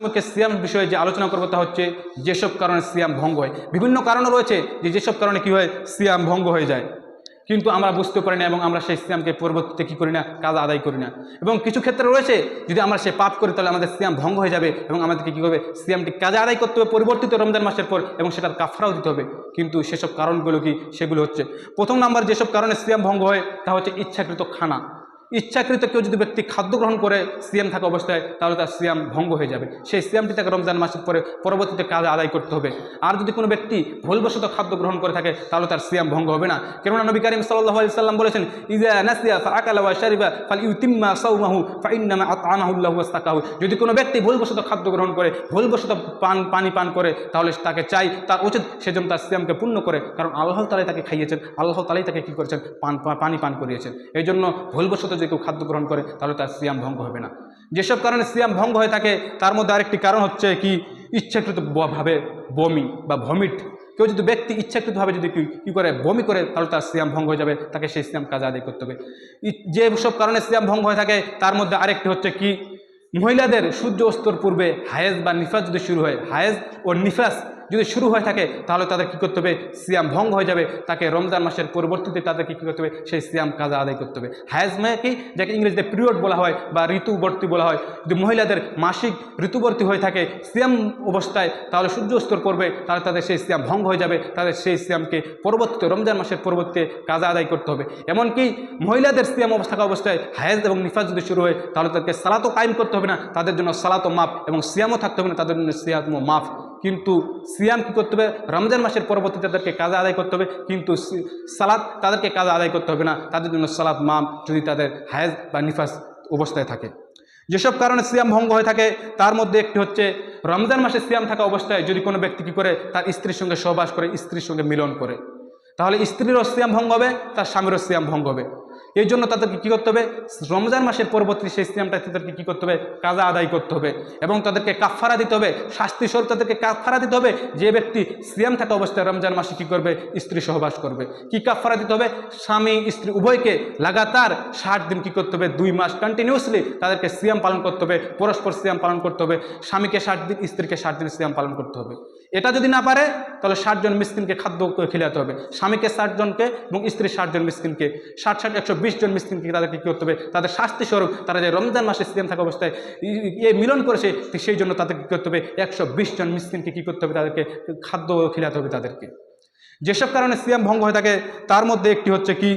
তোমাকে সিয়াম বিষয়ে যে আলোচনা করব তা হচ্ছে যেসব কারণে সিয়াম ভঙ্গ হয়। বিভিন্ন কারণ রয়েছে যে যেসব কারণে কী হয়? সিয়াম ভঙ্গ হয়ে যায়। কিন্তু আমরা বুঝতে পারি না এবং আমরা সেই সিয়ামকে পরবর্তীতে কী করি না? কাজ আদায় করি না। এবং কিছু ক্ষেত্রে রয়েছে, যদি আমরা সে পাপ করি তাহলে আমাদের সিয়াম ভঙ্গ হয়ে যাবে এবং আমাদেরকে কী করবে সিয়ামটি কাজে আদায় করতে হবে পরিবর্তিত রমজান মাসের পর এবং সেটার কাফরাও দিতে হবে। কিন্তু সেসব কারণগুলো কি? সেগুলো হচ্ছে, প্রথম নাম্বার যেসব কারণে সিয়াম ভঙ্গ হয় তা হচ্ছে ইচ্ছাকৃত খানা। ইচ্ছাকৃত কেউ যদি ব্যক্তি খাদ্য গ্রহণ করে, সিয়াম থাকা অবস্থায়, তাহলে তার সিয়াম ভঙ্গ হয়ে যাবে। সেই সিয়ামটি তাকে রমজান মাসের পরে পরবর্তীতে কাজ আদায় করতে হবে। আর যদি কোনো ব্যক্তি ভুলবশত খাদ্য গ্রহণ করে থাকে, তাহলে তার সিয়াম ভঙ্গ হবে না। কেননা নবী করিম সাল্লাহ আলি সাল্লাম বলেছেন ইজা যদি কোনো ব্যক্তি ভুলবশত খাদ্য গ্রহণ করে, ভুলবশত পান, পানি পান করে, তাহলে তাকে চাই, তার উচিত সেজন্য তার সিয়ামকে পূর্ণ করে। কারণ আল্লাহ তালাই তাকে খাইয়েছেন, আল্লাহ তালাই তাকে কী করেছেন? পান পানি পান করিয়েছেন। এই জন্য ভুলবশত যদি কেউ খাদ্য গ্রহণ করে, তাহলে তার সিয়াম ভঙ্গ হবে না। যেসব কারণে সিয়াম ভঙ্গ হয়ে থাকে, তার মধ্যে আরেকটি কারণ হচ্ছে কি, ইচ্ছাকৃত ব- ভাবে বমি বা ভমিট কেউ যদি ব্যক্তি ইচ্ছাকৃতভাবে যদি কী করে, বমি করে, তাহলে তার সিয়াম ভঙ্গ হয়ে যাবে, তাকে সেই সিয়াম কাজ আদায় করতে হবে। ই- যে সব কারণে সিয়াম ভঙ্গ হয়ে থাকে, তার মধ্যে আরেকটি হচ্ছে কি, মহিলাদের সূর্য অস্তর পূর্বে হায়েজ বা নিফাস যদি শুরু হয়, হায়েজ ও নিফাস যদি শুরু হয়ে থাকে, তাহলে তাদের কী করতে হবে? সিয়াম ভঙ্গ হয়ে যাবে। তাকে রমজান মাসের পরবর্তীতে তাদেরকে কী করতে হবে? সেই সিয়াম কাজা আদায় করতে হবে। হায়েজ কি যাকে ইংরেজিতে পিরিয়ড বলা হয় বা ঋতুবর্তী বলা হয়, যদি মহিলাদের মাসিক ঋতুবর্তী হয়ে থাকে, সিয়াম অবস্থায়, তাহলে সূর্য অস্তর পড়বে তাহলে তাদের সেই সিয়াম ভঙ্গ হয়ে যাবে, তাদের সেই সিয়ামকে পরবর্তীতে, রমজান মাসের পরবর্তীতে কাজা আদায় করতে হবে। এমনকি মহিলাদের সিয়াম অবস্থা অবস্থায় হায়েজ এবং নিফাজ যদি শুরু হয়, তাহলে তাদেরকে সালাতও কায়েম করতে হবে না, তাদের জন্য সালাতও মাফ এবং সিয়ামও থাকতে হবে না, তাদের জন্য সিয়ামও মাফ। কিন্তু সিয়াম কী করতে হবে? রমজান মাসের পরবর্তীতে তাদেরকে কাজে আদায় করতে হবে। কিন্তু সালাদ তাদেরকে কাজে আদায় করতে হবে না। তাদের জন্য সালাত মাম যদি তাদের হায়েজ বা নিফাস অবস্থায় থাকে। যেসব কারণে সিয়াম ভঙ্গ হয়ে থাকে, তার মধ্যে একটি হচ্ছে রমজান মাসে সিয়াম থাকা অবস্থায় যদি কোনো ব্যক্তি কী করে? তার স্ত্রীর সঙ্গে সহবাস করে, স্ত্রীর সঙ্গে মিলন করে। তাহলে স্ত্রীরও সিয়াম ভঙ্গ হবে, তার স্বামীরও সিয়াম ভঙ্গ হবে। এই জন্য তাদেরকে কী করতে হবে? রমজান মাসের পরবর্তী সেই সিয়ামটা তাদেরকে কী করতে হবে? কাজা আদায় করতে হবে এবং তাদেরকে কাফারা দিতে হবে। শাস্তি স্বরূপ তাদেরকে কাফারা দিতে হবে। যে ব্যক্তি সিয়াম থাকা অবস্থায় রমজান মাসে কী করবে? স্ত্রী সহবাস করবে। কি কাফারা দিতে হবে? স্বামী, স্ত্রী উভয়কে লাগাতার ষাট দিন কী করতে হবে? দুই মাস কন্টিনিউসলি তাদেরকে সিয়াম পালন করতে হবে। পরস্পর সিয়াম পালন করতে হবে। স্বামীকে ষাট দিন, স্ত্রীকে ষাট দিন সিয়াম পালন করতে হবে। এটা যদি না পারে, তাহলে ষাটজন মিসকিনকে খাদ্য খেলাতে হবে। স্বামীকে ষাটজনকে এবং স্ত্রী ষাটজন মিসকিনকে। ষাট ষাট, একশো জন মিসকিনকে তাদেরকে কী করতে হবে? তাদের শাস্তি স্বরূপ তারা যে রমজান মাসে সিয়াম থাকা অবস্থায় এ মিলন করেছে সেই জন্য তাদেরকে কী করতে হবে? একশো বিশ জন মিসকিনকে কী করতে হবে? তাদেরকে খাদ্য খেলাতে হবে তাদেরকে। যেসব কারণে সিয়াম ভঙ্গ হয়ে থাকে, তার মধ্যে একটি হচ্ছে কি?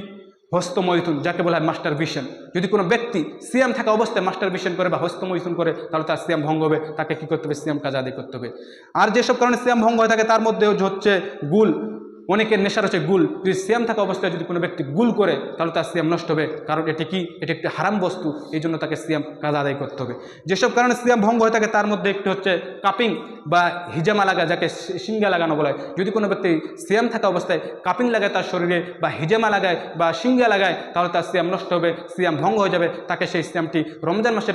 হস্তমৈথুন, যাকে বলা হয় মাস্টার ভিশন। যদি কোনো ব্যক্তি সিএম থাকা অবস্থায় মাস্টার ভিশন করে বা হস্তমৈথুন করে, তাহলে তার সিএম ভঙ্গ হবে, তাকে কী করতে হবে? সিএম কাজ আদায় করতে হবে। আর যেসব কারণে সিএম ভঙ্গ হয়ে থাকে, তার মধ্যে হচ্ছে গুল। অনেকের নেশার হচ্ছে গুল। যদি সিয়াম থাকা অবস্থায় যদি কোনো ব্যক্তি গুল করে, তাহলে তার সিয়াম নষ্ট হবে। কারণ এটি কি? এটি একটি হারাম বস্তু। এই জন্য তাকে সিয়াম কাজ আদায় করতে হবে। যেসব কারণে সিয়াম ভঙ্গ হয়ে থাকে, তার মধ্যে একটি হচ্ছে কাপিং বা হিজামা লাগা, যাকে সি- শিঙ্গা লাগানো বলা হয়। যদি কোনো ব্যক্তি সিয়াম থাকা অবস্থায় কাপিং লাগায় তার শরীরে বা হিজামা লাগায় বা শিঙ্গা লাগায়, তাহলে তার সিয়াম নষ্ট হবে, সিয়াম ভঙ্গ হয়ে যাবে। তাকে সেই সিয়ামটি রমজান মাসের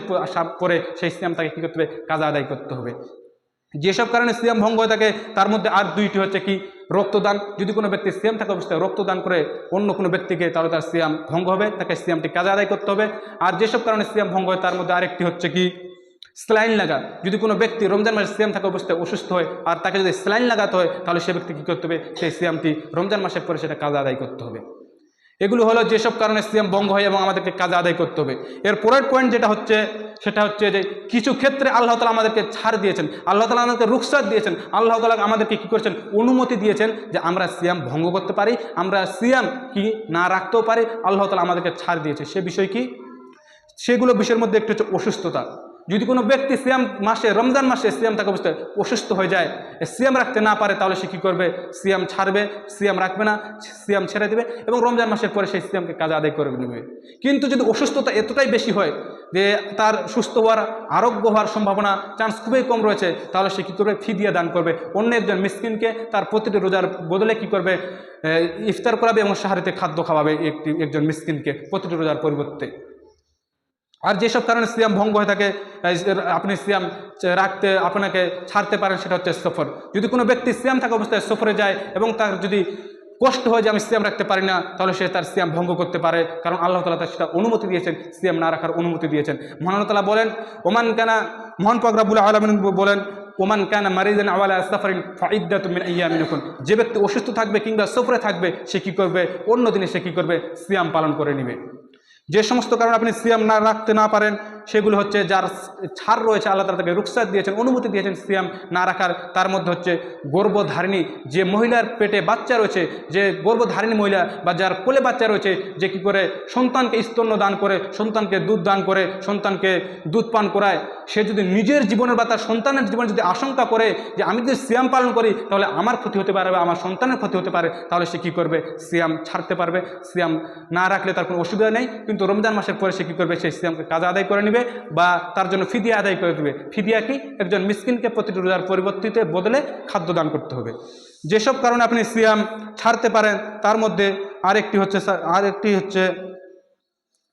পরে সেই সিয়াম তাকে কী করতে হবে? কাজ আদায় করতে হবে। যেসব কারণে সিয়াম ভঙ্গ হয়ে থাকে তার মধ্যে আর দুইটি হচ্ছে কি? রক্তদান। যদি কোনো ব্যক্তি সিয়াম থাকা অবস্থায় রক্তদান করে অন্য কোনো ব্যক্তিকে তাহলে তার সিয়াম ভঙ্গ হবে, তাকে সিয়ামটি কাজে আদায় করতে হবে। আর যেসব কারণে সিয়াম ভঙ্গ হয়, তার মধ্যে আরেকটি হচ্ছে কি? স্লাইন লাগা যদি কোনো ব্যক্তি রমজান মাসে সিয়াম থাকা অবস্থায় অসুস্থ হয়, আর তাকে যদি স্লাইন লাগাতে হয়, তাহলে সে ব্যক্তি কী করতে হবে? সেই সিয়ামটি রমজান মাসের পরে সেটা কাজে আদায় করতে হবে। এগুলো হলো যেসব কারণে সিএম ভঙ্গ হয় এবং আমাদেরকে কাজে আদায় করতে হবে। এর পরের পয়েন্ট যেটা হচ্ছে, সেটা হচ্ছে যে কিছু ক্ষেত্রে আল্লাহ তালা আমাদেরকে ছাড় দিয়েছেন, আল্লাহ তালা আমাদেরকে রুখসাত দিয়েছেন, আল্লাহ তালা আমাদেরকে কী করেছেন? অনুমতি দিয়েছেন যে আমরা সিয়াম ভঙ্গ করতে পারি, আমরা সিয়াম কি না রাখতেও পারি, আল্লাহ তালা আমাদেরকে ছাড় দিয়েছে। সে বিষয় কি? সেগুলো বিষয়ের মধ্যে একটু হচ্ছে অসুস্থতা। যদি কোনো ব্যক্তি সিয়াম মাসে, রমজান মাসে সিয়াম থাকা অবস্থায় অসুস্থ হয়ে যায় সিয়াম রাখতে না পারে, তাহলে সে কী করবে? সিয়াম ছাড়বে, সিয়াম রাখবে না, সিয়াম ছেড়ে দেবে এবং রমজান মাসের পরে সেই সিয়ামকে কাজে আদায় করে নেবে। কিন্তু যদি অসুস্থতা এতটাই বেশি হয় যে তার সুস্থ হওয়ার, আরোগ্য হওয়ার সম্ভাবনা চান্স খুবই কম রয়েছে, তাহলে সে কী করবে? ফি দিয়ে দান করবে। অন্য একজন মিসকিনকে তার প্রতিটি রোজার বদলে কী করবে? ইফতার করাবে এবং সাহারিতে খাদ্য খাওয়াবে একটি, একজন মিসকিনকে প্রতিটি রোজার পরিবর্তে। আর যেসব কারণে সিয়াম ভঙ্গ হয়ে থাকে আপনি সিয়াম রাখতে, আপনাকে ছাড়তে পারেন, সেটা হচ্ছে সফর। যদি কোনো ব্যক্তি সিয়াম থাকা অবস্থায় সফরে যায় এবং তার যদি কষ্ট হয় যে আমি সিয়াম রাখতে পারি না, তাহলে সে তার সিয়াম ভঙ্গ করতে পারে। কারণ আল্লাহ তালা তার সেটা অনুমতি দিয়েছেন, সিয়াম না রাখার অনুমতি দিয়েছেন। মহান তালা বলেন, ওমান কানা, মোহন পাকরাবুল আলমিন বলেন, ওমান কান মারিদান আওয়ালা সাফারিন ফাইদ্দাত মিন আইয়ামিন উকুন। যে ব্যক্তি অসুস্থ থাকবে কিংবা সফরে থাকবে, সে কী করবে? অন্য দিনে সে কী করবে? সিয়াম পালন করে নেবে। যে সমস্ত কারণে আপনি সিয়াম না রাখতে না পারেন সেগুলো হচ্ছে যার ছাড় রয়েছে, আল্লাহ তালা তাকে রুকসাত দিয়েছেন, অনুমতি দিয়েছেন সিয়াম না রাখার। তার মধ্যে হচ্ছে গর্ভধারিণী, যে মহিলার পেটে বাচ্চা রয়েছে, যে গর্ভধারিণী মহিলা বা যার কোলে বাচ্চা রয়েছে, যে কি করে সন্তানকে স্তন্য দান করে, সন্তানকে দুধ দান করে, সন্তানকে দুধ পান করায়, সে যদি নিজের জীবনের বা তার সন্তানের জীবনে যদি আশঙ্কা করে যে আমি যদি সিয়াম পালন করি, তাহলে আমার ক্ষতি হতে পারে বা আমার সন্তানের ক্ষতি হতে পারে, তাহলে সে কী করবে? সিয়াম ছাড়তে পারবে। সিয়াম না রাখলে তার কোনো অসুবিধা নেই। কিন্তু রমজান মাসের পরে সে কী করবে? সেই সিয়ামকে কাজ আদায় করে নেবে। বা তার জন্য ফিদিয়া আদায় করে দেবে। ফিদিয়া কি? একজন মিসকিনকে প্রতিটি রোজার পরিবর্তিতে বদলে খাদ্য দান করতে হবে। যেসব কারণে আপনি সিয়াম ছাড়তে পারেন, তার মধ্যে আরেকটি হচ্ছে আরেকটি হচ্ছে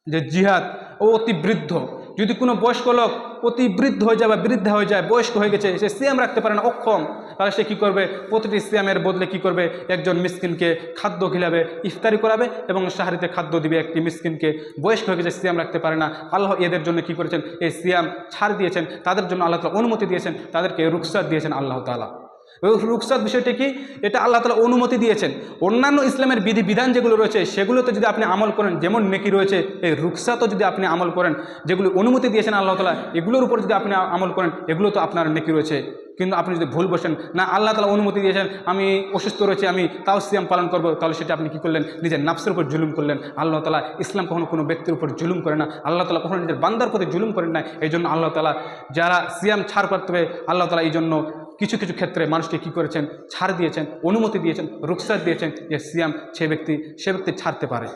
যে জিহাদ ও অতি বৃদ্ধ। যদি কোনো বয়স্ক লোক অতি বৃদ্ধ হয়ে যায় বা বৃদ্ধা হয়ে যায়, বয়স্ক হয়ে গেছে, সে সিয়াম রাখতে পারে না, অক্ষম, তাহলে সে কী করবে? প্রতিটি সিয়ামের বদলে কি করবে? একজন মিসকিনকে খাদ্য খিলাবে, ইফতারি করাবে এবং সাহারিতে খাদ্য দিবে। একটি মিসকিনকে বয়স্ক হয়ে গেছে, সিয়াম রাখতে পারে না। আল্লাহ এদের জন্য কি করেছেন? এই সিয়াম ছাড় দিয়েছেন। তাদের জন্য আল্লাহ অনুমতি দিয়েছেন। তাদেরকে রুকসাত দিয়েছেন আল্লাহ তালা রুকসাত বিষয়টি কি? এটা আল্লাহ তালা অনুমতি দিয়েছেন। অন্যান্য ইসলামের বিধি বিধান যেগুলো রয়েছে, সেগুলোতে যদি আপনি আমল করেন, যেমন নেকি রয়েছে, এই রুকসাতও যদি আপনি আমল করেন, যেগুলো অনুমতি দিয়েছেন আল্লাহ তালা এগুলোর উপর যদি আপনি আমল করেন, এগুলো তো আপনার নেকি রয়েছে। কিন্তু আপনি যদি ভুল বসেন, না, আল্লাহ তালা অনুমতি দিয়েছেন, আমি অসুস্থ রয়েছে, আমি তাও সিয়াম পালন করব, তাহলে সেটা আপনি কী করলেন? নিজের নাফসের উপর জুলুম করলেন। আল্লাহ তালা ইসলাম কখনো কোনো ব্যক্তির উপর জুলুম করে না। আল্লাহ তালা কখনো নিজের বান্দার প্রতি জুলুম করেন না এই জন্য আল্লাহ তালা যারা সিয়াম ছাড় করতে হবে আল্লাহ তালা এই জন্য কিছু কিছু ক্ষেত্রে মানুষকে কি করেছেন? ছাড় দিয়েছেন, অনুমতি দিয়েছেন রুকসাত দিয়েছেন যে সিয়াম সে ব্যক্তি সে ব্যক্তি ছাড়তে পারে।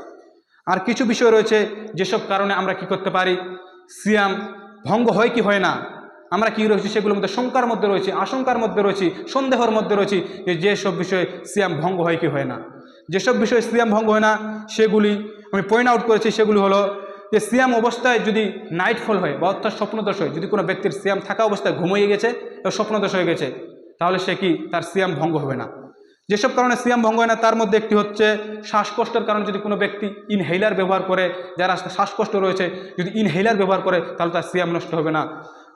আর কিছু বিষয় রয়েছে যেসব কারণে আমরা কি করতে পারি? সিয়াম ভঙ্গ হয় কি হয় না? আমরা কি রয়েছি সেগুলোর মধ্যে শঙ্কার মধ্যে রয়েছি, আশঙ্কার মধ্যে রয়েছি, সন্দেহর মধ্যে রয়েছি যে যেসব বিষয়ে সিয়াম ভঙ্গ হয় কি হয় না। যেসব বিষয়ে সিয়াম ভঙ্গ হয় না, সেগুলি আমি পয়েন্ট আউট করেছি, সেগুলি হলো যে সিয়াম অবস্থায় যদি নাইটফল হয় বা অর্থাৎ স্বপ্নদোষ হয়, যদি কোনো ব্যক্তির সিয়াম থাকা অবস্থায় ঘুমিয়ে গেছে এবং স্বপ্নদোষ হয়ে গেছে, তাহলে সে কি তার সিয়াম ভঙ্গ হবে না? যেসব কারণে সিয়াম ভঙ্গ হয় না, তার মধ্যে একটি হচ্ছে শ্বাসকষ্টের কারণে যদি কোনো ব্যক্তি ইনহেলার ব্যবহার করে, যারা শ্বাসকষ্ট রয়েছে, যদি ইনহেলার ব্যবহার করে, তাহলে তার সিয়াম নষ্ট হবে না।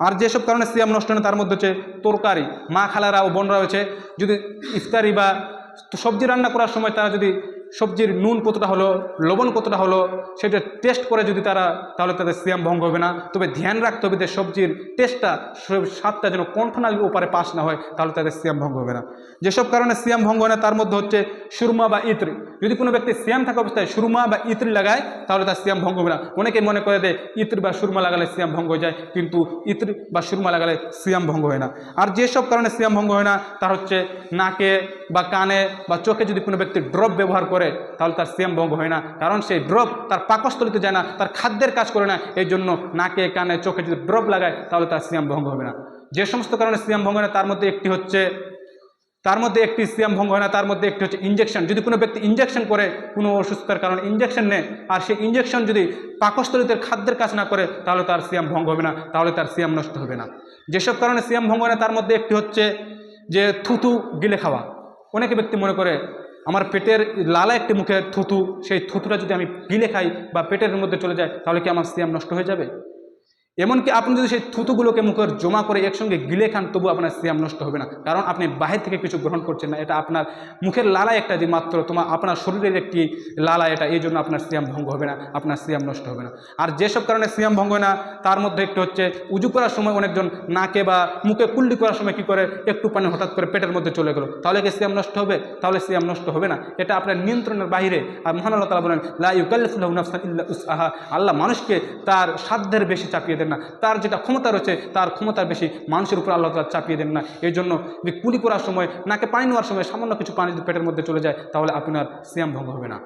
আর যেসব কারণে সিয়াম নষ্ট হয় না, তার মধ্যে হচ্ছে তরকারি, মা খালারা ও বোনরা রয়েছে। যদি ইফতারি বা সবজি রান্না করার সময় তারা যদি সবজির নুন কতটা হলো, লবণ কতটা হলো, সেটা টেস্ট করে যদি তারা, তাহলে তাদের সিয়াম ভঙ্গ হবে না। তবে ধ্যান রাখতে হবে যে সবজির টেস্টটা স্বাদটা যেন কণ্ঠনালীর ওপারে পাস না হয়, তাহলে তাদের সিয়াম ভঙ্গ হবে না। যেসব কারণে সিয়াম ভঙ্গ হয় না, তার মধ্যে হচ্ছে সুরমা বা ইত্রি। যদি কোনো ব্যক্তি সিয়াম থাকা অবস্থায় সুরমা বা ইত্রি লাগায়, তাহলে তার সিয়াম ভঙ্গ হবে না। অনেকে মনে করে যে ইত্রি বা সুরমা লাগালে সিয়াম ভঙ্গ হয়ে যায়, কিন্তু ইত্রি বা সুরমা লাগালে সিয়াম ভঙ্গ হয় না। আর যেসব কারণে সিয়াম ভঙ্গ হয় না, তার হচ্ছে নাকে বা কানে বা চোখে যদি কোনো ব্যক্তি ড্রপ ব্যবহার করে, তাহলে তার সিয়াম ভঙ্গ হয় না। কারণ সেই ড্রপ তার পাকস্থলিতে যায় না, তার খাদ্যের কাজ করে না, এই জন্য নাকে, কানে, চোখে যদি ড্রপ লাগায়, তাহলে তার সিয়াম ভঙ্গ হবে না। যে সমস্ত কারণে সিয়াম ভঙ্গ হয় না, তার মধ্যে একটি হচ্ছে, তার মধ্যে একটি সিয়াম ভঙ্গ হয় না, তার মধ্যে একটি হচ্ছে ইঞ্জেকশন যদি কোনো ব্যক্তি ইঞ্জেকশন করে, কোনো অসুস্থতার কারণে ইঞ্জেকশন নেয়, আর সেই ইঞ্জেকশন যদি পাকস্থলিতের খাদ্যের কাজ না করে, তাহলে তার সিয়াম ভঙ্গ হবে না, তাহলে তার সিয়াম নষ্ট হবে না। যেসব কারণে সিয়াম ভঙ্গ হয় না, তার মধ্যে একটি হচ্ছে যে থুতু গিলে খাওয়া। অনেকে ব্যক্তি মনে করে, আমার পেটের লালা একটি মুখে থুতু, সেই থুতুটা যদি আমি গিলে খাই বা পেটের মধ্যে চলে যায়, তাহলে কি আমার সিয়াম নষ্ট হয়ে যাবে? এমনকি আপনি যদি সেই থুতুগুলোকে মুখের জমা করে একসঙ্গে গিলে খান তবু আপনার সিয়াম নষ্ট হবে না। কারণ আপনি বাহির থেকে কিছু গ্রহণ করছেন না, এটা আপনার মুখের লালা একটা যে মাত্র তোমার, আপনার শরীরের একটি লালা এটা, এই জন্য আপনার সিয়াম ভঙ্গ হবে না, আপনার সিয়াম নষ্ট হবে না। আর যেসব কারণে সিয়াম ভঙ্গ হয় না, তার মধ্যে একটু হচ্ছে উজু করার সময় অনেকজন নাকে বা মুখে কুল্লি করার সময় কি করে, একটু পানি হঠাৎ করে পেটের মধ্যে চলে গেলো, তাহলে কি সিয়াম নষ্ট হবে? তাহলে সিয়াম নষ্ট হবে না। এটা আপনার নিয়ন্ত্রণের বাইরে আর মহান আল্লাহ তালা বলেন, লা ইউকাল্লিফুল্লাহ নাফসান আল্লাহ মানুষকে তার সাধ্যের বেশি চাপিয়ে দেন না। তার যেটা ক্ষমতা রয়েছে, তার ক্ষমতার বেশি মানুষের উপর আল্লাহ তালা চাপিয়ে দেন না। এই জন্য কুলি করার সময়, নাকে পানি নেওয়ার সময় সামান্য কিছু পানি যদি পেটের মধ্যে চলে যায়, তাহলে আপনার সিয়াম ভঙ্গ হবে না।